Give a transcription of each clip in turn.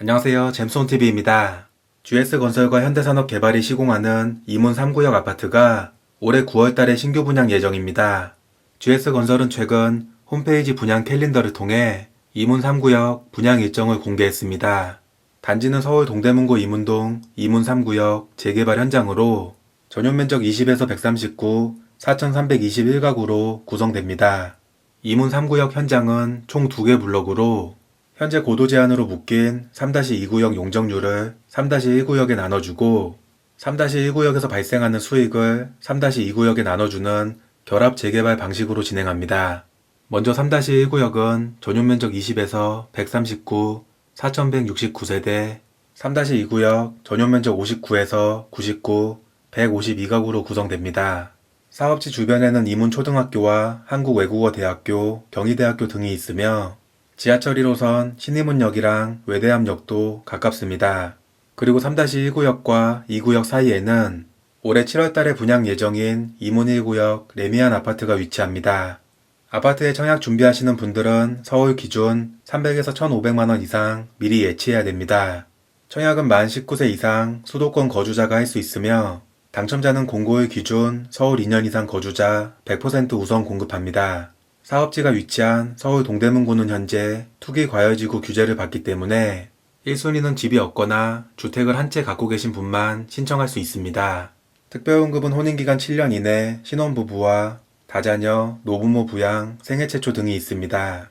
안녕하세요. 잼손TV입니다. GS건설과 현대산업개발이 시공하는 이문 3구역 아파트가 올해 9월달에 신규 분양 예정입니다. GS건설은 최근 홈페이지 분양 캘린더를 통해 이문 3구역 분양 일정을 공개했습니다. 단지는 서울 동대문구 이문동 이문 3구역 재개발 현장으로 전용 면적 20에서 139, 4,321가구로 구성됩니다. 이문 3구역 현장은 총 2개 블록으로 현재 고도 제한으로 묶인 3-2구역 용적률을 3-1구역에 나눠주고 3-1구역에서 발생하는 수익을 3-2구역에 나눠주는 결합 재개발 방식으로 진행합니다. 먼저 3-1구역은 전용 면적 20에서 139, 4,169세대, 3-2구역 전용 면적 59에서 99, 152가구로 구성됩니다. 사업지 주변에는 이문초등학교와 한국외국어대학교, 경희대학교 등이 있으며 지하철 1호선 신의문역이랑 외대암역도 가깝습니다. 그리고 3-1구역과 2구역 사이에는 올해 7월 달에 분양 예정인 이문 1 구역 레미안 아파트가 위치합니다. 아파트에 청약 준비하시는 분들은 서울 기준 300에서 1,500만원 이상 미리 예치해야 됩니다. 청약은 만 19세 이상 수도권 거주자가 할 수 있으며 당첨자는 공고일 기준 서울 2년 이상 거주자 100% 우선 공급합니다. 사업지가 위치한 서울 동대문구는 현재 투기 과열지구 규제를 받기 때문에 1순위는 집이 없거나 주택을 한 채 갖고 계신 분만 신청할 수 있습니다. 특별원급은 혼인기간 7년 이내 신혼부부와 다자녀, 노부모 부양, 생애 최초 등이 있습니다.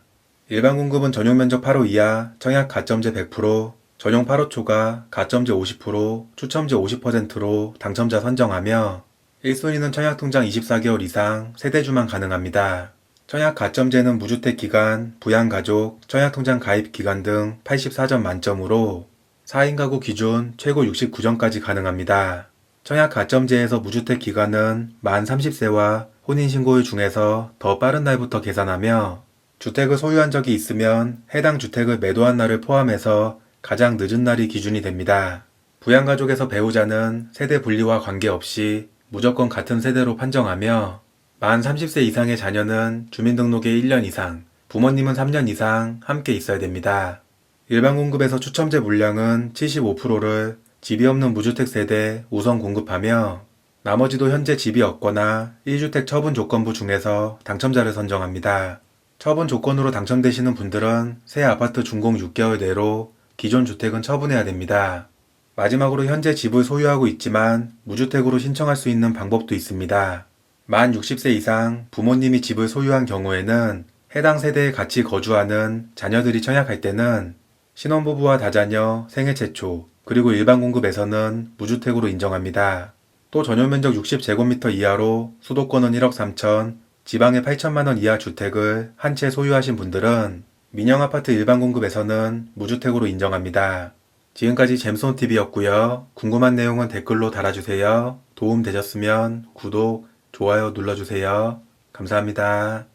일반 공급은 전용 면적 8호 이하, 청약 가점제 100%, 전용 8호 초과, 가점제 50%, 추첨제 50%로 당첨자 선정하며 1순위는 청약 통장 24개월 이상 세대주만 가능합니다. 청약 가점제는 무주택 기간, 부양 가족, 청약 통장 가입 기간 등 84점 만점으로 4인 가구 기준 최고 69점까지 가능합니다. 청약 가점제에서 무주택 기간은 만 30세와 혼인신고일 중에서 더 빠른 날부터 계산하며 주택을 소유한 적이 있으면 해당 주택을 매도한 날을 포함해서 가장 늦은 날이 기준이 됩니다. 부양가족에서 배우자는 세대 분리와 관계없이 무조건 같은 세대로 판정하며 만 30세 이상의 자녀는 주민등록에 1년 이상, 부모님은 3년 이상 함께 있어야 됩니다. 일반 공급에서 추첨제 물량은 75%를 집이 없는 무주택 세대 우선 공급하며 나머지도 현재 집이 없거나 1주택 처분 조건부 중에서 당첨자를 선정합니다. 처분 조건으로 당첨되시는 분들은 새 아파트 준공 6개월 내로 기존 주택은 처분해야 됩니다. 마지막으로 현재 집을 소유하고 있지만 무주택으로 신청할 수 있는 방법도 있습니다. 만 60세 이상 부모님이 집을 소유한 경우에는 해당 세대에 같이 거주하는 자녀들이 청약할 때는 신혼부부와 다자녀, 생애 최초, 그리고 일반 공급에서는 무주택으로 인정합니다. 또 전용 면적 60제곱미터 이하로 수도권은 1억 3천, 지방에 8천만원 이하 주택을 한 채 소유하신 분들은 민영아파트 일반 공급에서는 무주택으로 인정합니다. 지금까지 잼손TV였고요. 궁금한 내용은 댓글로 달아주세요. 도움 되셨으면 구독, 좋아요 눌러주세요. 감사합니다.